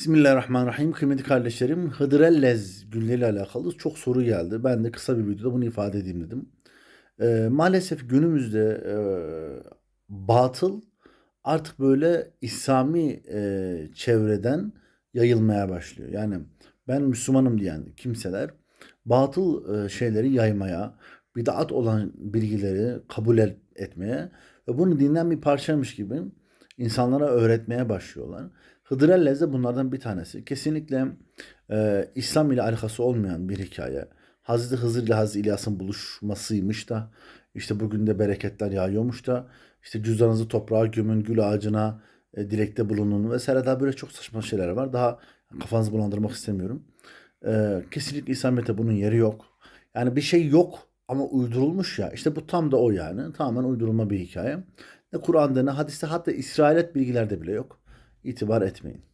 Bismillahirrahmanirrahim. Kıymetli kardeşlerim, Hıdrellez gülleriyle alakalı çok soru geldi. Ben de kısa bir videoda bunu ifade edeyim dedim. Ee, maalesef günümüzde e, batıl artık böyle İslami e, çevreden yayılmaya başlıyor. Yani ben Müslümanım diyen kimseler batıl e, şeyleri yaymaya, bid'at olan bilgileri kabul et- etmeye ve bunu dinden bir parçaymış gibi insanlara öğretmeye başlıyorlar. Hıdrellez de bunlardan bir tanesi. Kesinlikle e, İslam ile alakası olmayan bir hikaye. Hazreti Hızır ile Hazreti İlyas'ın buluşmasıymış da işte bugün de bereketler yağıyormuş da işte cüzdanınızı toprağa gömün, gül ağacına e, dilekte bulunun vesaire daha böyle çok saçma şeyler var. Daha kafanızı bulandırmak istemiyorum. E, kesinlikle İslamiyet'te bunun yeri yok. Yani bir şey yok ama uydurulmuş ya. İşte bu tam da o yani. Tamamen uydurulma bir hikaye. Ne Kur'an'da ne hadiste hatta İsrailet bilgilerde bile yok. İtibar etmeyin.